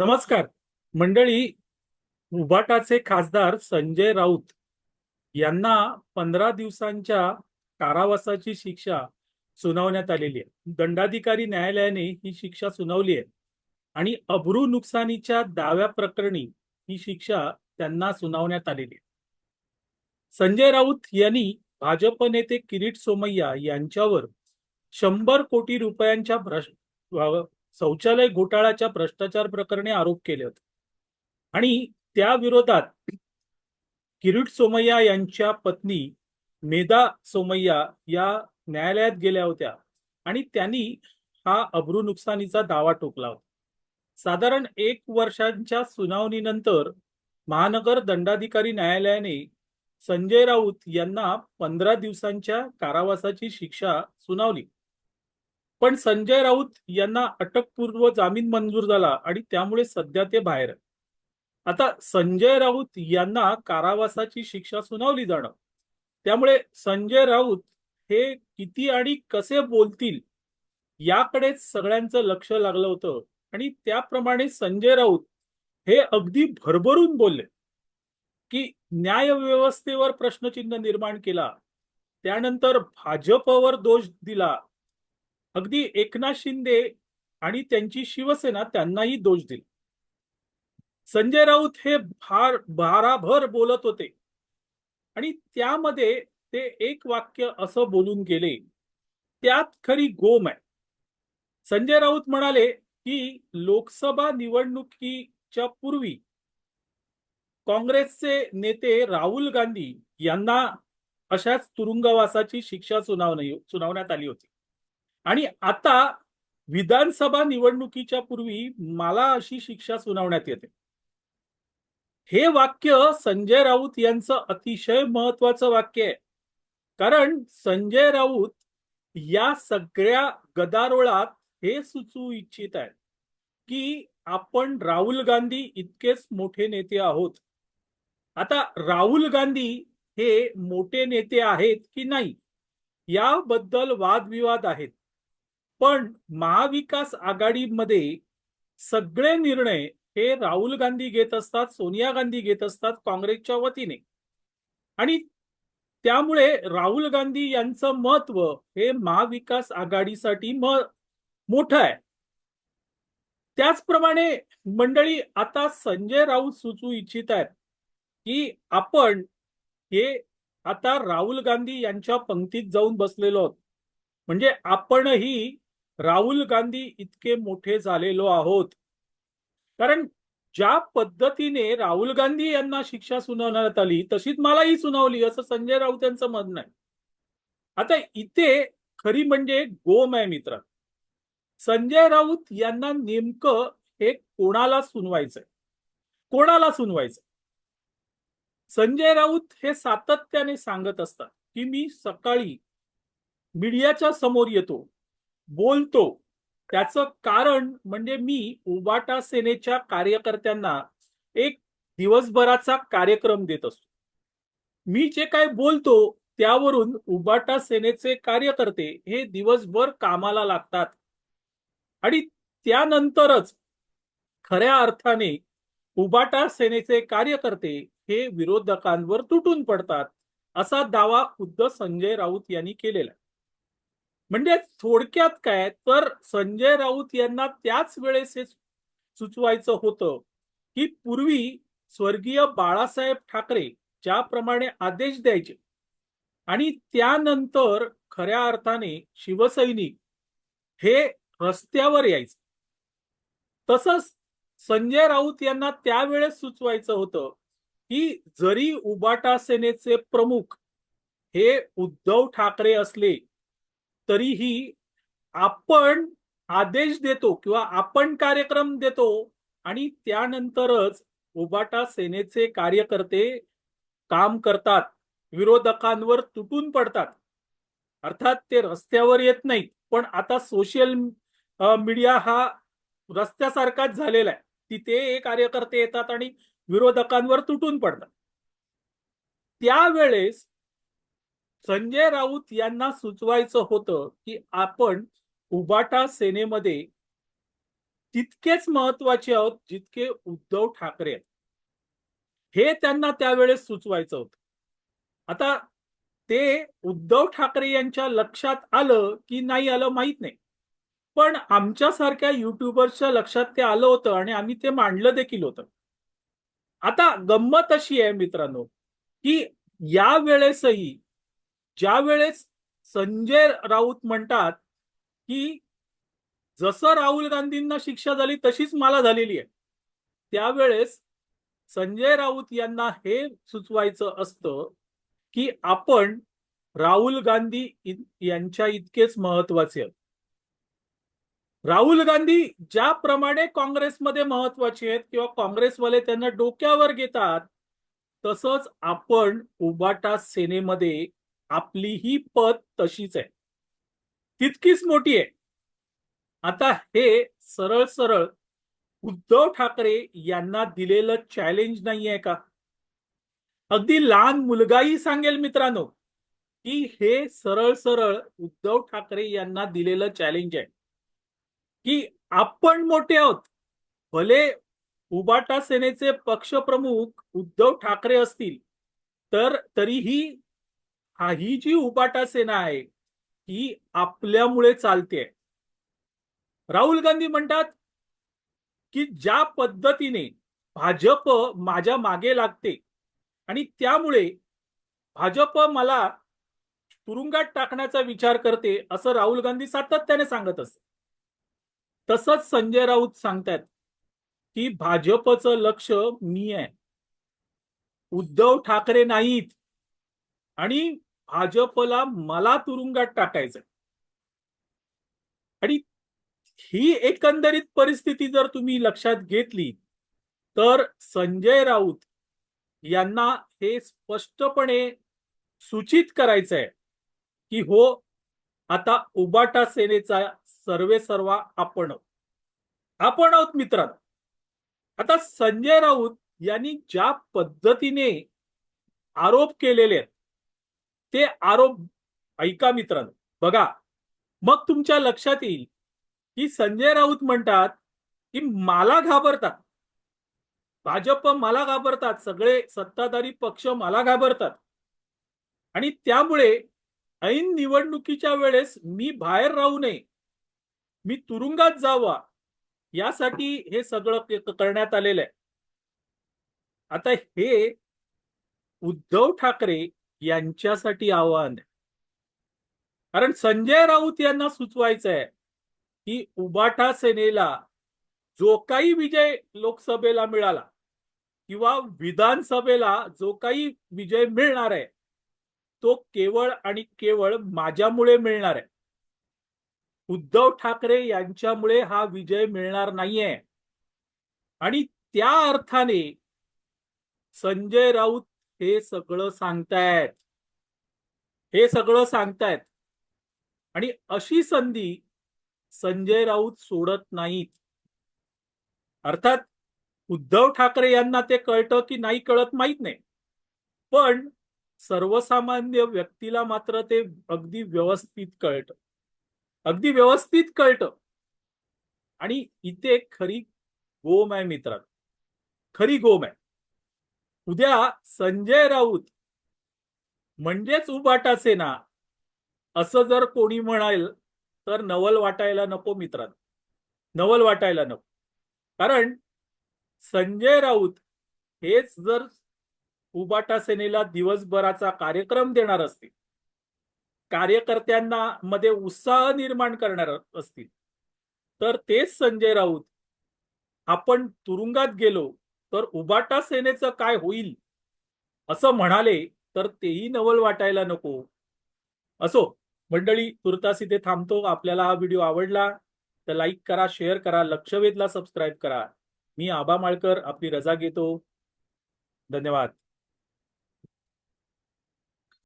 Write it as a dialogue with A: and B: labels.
A: नमस्कार. मंडळी उभाटाचे खासदार संजय राऊत यांना पंधरा दिवसांच्या कारावासाची शिक्षा सुनावण्यात आलेली आहे. दंडाधिकारी न्यायालयाने ही शिक्षा सुनावली आहे आणि अब्रू नुकसानीच्या दाव्या प्रकरणी ही शिक्षा त्यांना सुनावण्यात आलेली आहे. संजय राऊत यांनी भाजप नेते किरीट सोमय्या यांच्यावर शंभर कोटी रुपयांच्या भ्रष्ट शौचालय घोटाळ्याच्या भ्रष्टाचार प्रकरणी आरोप केले होते. आणि त्या विरोधात किरीट सोमय्या यांच्या पत्नी मेधा सोमय्या या न्यायालयात गेल्या होत्या आणि त्यांनी हा अब्रू नुकसानीचा दावा ठोकला होता. साधारण एक वर्षांच्या सुनावणीनंतर महानगर दंडाधिकारी न्यायालयाने संजय राऊत यांना पंधरा दिवसांच्या कारावासाची शिक्षा सुनावली. पण संजय राऊत यांना अटकपूर्व जामीन मंजूर झाला आणि त्यामुळे सध्या ते बाहेर आता संजय राऊत यांना कारावासाची शिक्षा सुनावली जाणं. त्यामुळे संजय राऊत हे किती आणि कसे बोलतील याकडेच सगळ्यांचं लक्ष लागलं होतं आणि त्याप्रमाणे संजय राऊत हे अगदी भरभरून बोलले की न्यायव्यवस्थेवर प्रश्नचिन्ह निर्माण केला. त्यानंतर भाजपवर दोष दिला. अगदी एकनाथ शिंदे आणि त्यांची शिवसेना त्यांनाही दोष दिला. संजय राऊत हे भार भाराभर बोलत होते. आणि त्यामध्ये ते एक वाक्य असं बोलून गेले त्यात खरी गोम आहे. संजय राऊत म्हणाले की लोकसभा निवडणुकीच्या पूर्वी काँग्रेसचे नेते राहुल गांधी यांना अशाच तुरुंगवासाची शिक्षा सुनावणी सुनावण्यात आली होती. आणि आता विधानसभा निवडणुकीच्या पूर्वी मला अशी शिक्षा सुनावण्यात येते. हे वाक्य संजय राऊत यांचं अतिशय महत्वाचं वाक्य आहे. कारण संजय राऊत या सगळ्या गदारोळात हे सुचवू इच्छित आहेत की आपण राहुल गांधी इतकेच मोठे नेते आहोत. आता राहुल गांधी हे मोठे नेते आहेत की नाही? याबद्दल वादविवाद आहेत. पण महाविकास आघाडीमध्ये सगळे निर्णय हे राहुल गांधी घेत असतात सोनिया गांधी घेत असतात काँग्रेसच्या वतीने. आणि त्यामुळे राहुल गांधी यांचं महत्त्व हे महाविकास आघाडीसाठी म मोठं आहे. त्याचप्रमाणे मंडळी आता संजय राऊत सुचवू इच्छित आहेत की आपण हे आता राहुल गांधी यांच्या पंक्तीत जाऊन बसलेलो आहोत. म्हणजे आपणही राहुल गांधी इतके मोठे झालेलो आहोत. कारण ज्या पद्धतीने राहुल गांधी यांना शिक्षा सुनावण्यात आली तशीच मलाही सुनावली असं संजय राऊत यांचं म्हणणं आहे. आता इथे खरी म्हणजे गोम आहे मित्र. संजय राऊत यांना नेमकं हे कोणाला सुनवायचंय? कोणाला सुनवायचं संजय राऊत हे सातत्याने सांगत असतात की मी सकाळी मीडियाच्या समोर येतो बोलतो. त्याचं कारण म्हणजे मी उबाटा सेनेच्या कार्यकर्त्यांना एक दिवसभराचा कार्यक्रम देत असतो. मी जे काय बोलतो त्यावरून उबाटा सेनेचे कार्यकर्ते हे दिवसभर कामाला लागतात. आणि त्यानंतरच खऱ्या अर्थाने उबाटा सेनेचे कार्यकर्ते हे विरोधकांवर तुटून पडतात असा दावा खुद्द संजय राऊत यांनी केलेला आहे. म्हणजे थोडक्यात काय तर संजय राऊत यांना त्याच वेळेस हे सुचवायचं होतं की पूर्वी स्वर्गीय बाळासाहेब ठाकरे ज्याप्रमाणे आदेश द्यायचे आणि त्यानंतर खऱ्या अर्थाने शिवसैनिक हे रस्त्यावर यायचे. तसंच संजय राऊत यांना त्यावेळेस सुचवायचं होतं की जरी उबाटा सेनेचे प्रमुख हे उद्धव ठाकरे असले तरीही आपण आदेश देतो किंवा आपण कार्यक्रम देतो आणि त्यानंतरच उबाटा सेनेचे कार्यकर्ते काम करतात. विरोधकांवर तुटून पडतात. अर्थात ते रस्त्यावर येत नाहीत. पण आता सोशल मीडिया हा रस्त्यासारखाच झालेला आहे. तिथे कार्यकर्ते येतात आणि विरोधकांवर तुटून पडतात. त्यावेळेस संजय राऊत यांना सुचवायचं होतं की आपण उबाटा सेनेमध्ये तितकेच महत्त्वाचे आहोत जितके उद्धव ठाकरे आहेत. हे त्यांना त्यावेळेस सुचवायचं होतं. आता ते उद्धव ठाकरे यांच्या लक्षात आलं की नाही आलं माहीत नाही. पण आमच्यासारख्या युट्यूबर्सच्या लक्षात ते आलं होतं आणि आम्ही ते मांडलं देखील होतं. आता गंमत अशी आहे मित्रांनो की या वेळेसही ज्या वेळेस संजय राऊत म्हणतात की जसं राहुल गांधींना शिक्षा झाली तशीच मला झालेली आहे. त्यावेळेस संजय राऊत यांना हे सुचवायचं असतं की आपण राहुल गांधी यांच्या इतकेच महत्त्वाचे आहेत. राहुल गांधी ज्याप्रमाणे काँग्रेसमध्ये महत्त्वाचे आहेत किंवा काँग्रेसवाले त्यांना डोक्यावर घेतात तसंच आपण उबाटा सेनेमध्ये आपली ही पद तशीच आहे. तितकीच मोठी आहे. आता हे सरळ सरळ उद्धव ठाकरे यांना दिलेलं चॅलेंज नाही आहे का? अगदी लहान मुलगाही सांगेल मित्रांनो की हे सरळ सरळ उद्धव ठाकरे यांना दिलेलं चॅलेंज आहे. की आपण मोठे आहोत भले उबाटा सेनेचे पक्षप्रमुख उद्धव ठाकरे असतील तर तरीही हा ही जी उपाटा सेना आहे ही आपल्यामुळे चालते राहुल गांधी म्हणतात की ज्या पद्धतीने भाजप माझ्या मागे लागते आणि त्यामुळे भाजप मला तुरुंगात टाकण्याचा विचार करते असं राहुल गांधी सातत्याने सांगत असत तसंच संजय राऊत सांगतायत की भाजपचं लक्ष मी आहे. उद्धव ठाकरे नाहीत. आणि भाजपला मला तुरुंगात टाकायचं आणि ही एकंदरीत परिस्थिती जर तुम्ही लक्षात घेतली तर संजय राऊत यांना हे स्पष्टपणे सूचित करायचं आहे की हो आता उबाटा सेनेचा सर्वे सर्वा आपण आपण आहोत मित्रांनो. आता संजय राऊत यांनी ज्या पद्धतीने आरोप केलेले आहेत ते आरोप ऐका मित्रांनो. बघा मग तुमच्या लक्षात येईल की संजय राऊत म्हणतात की मला घाबरतात. भाजप मला घाबरतात सगळे सत्ताधारी पक्ष मला घाबरतात. आणि त्यामुळे ऐन निवडणुकीच्या वेळेस मी बाहेर राहू नये मी तुरुंगात जावा यासाठी हे सगळं करण्यात आलेलं आहे. आता हे उद्धव ठाकरे यांच्यासाठी आव्हान आहे. कारण संजय राऊत यांना सुचवायचं आहे की उबाटा सेनेला जो काही विजय लोकसभेला मिळाला किंवा विधानसभेला जो काही विजय मिळणार आहे तो केवळ आणि केवळ माझ्यामुळे मिळणार आहे. उद्धव ठाकरे यांच्यामुळे हा विजय मिळणार नाहीये. आणि त्या अर्थाने संजय राऊत हे सगळं सांगतायत. हे सगळं सांगतायत. आणि अशी संधी संजय राऊत सोडत नाहीत. अर्थात उद्धव ठाकरे यांना ते कळतं की नाही कळत माहीत नाही. पण सर्वसामान्य व्यक्तीला मात्र ते अगदी व्यवस्थित कळतं. अगदी व्यवस्थित कळतं. आणि इथे खरी गोम आहे मित्रांनो. खरी गोम आहे. उद्या संजय राऊत म्हणजेच उबाटा सेना असं जर कोणी म्हणाल तर नवल वाटायला नको मित्रांनो. नवल वाटायला नको. कारण संजय राऊत हेच जर उबाटा सेनेला दिवसभराचा कार्यक्रम देणार असतील कार्यकर्त्यांना मध्ये उत्साह निर्माण करणार असतील तर तेच संजय राऊत आपण तुरुंगात गेलो तर उबाटा सेनेचं काय होईल? असं म्हणाले तर तेही नवल वाटायला नको. असो मंडळी तुर्तास इथे थांबतो. आपल्याला हा व्हिडिओ आवडला तर लाईक करा शेअर करा लक्षवेधला सबस्क्राईब करा. मी आबा माळकर आपली रजा घेतो. धन्यवाद.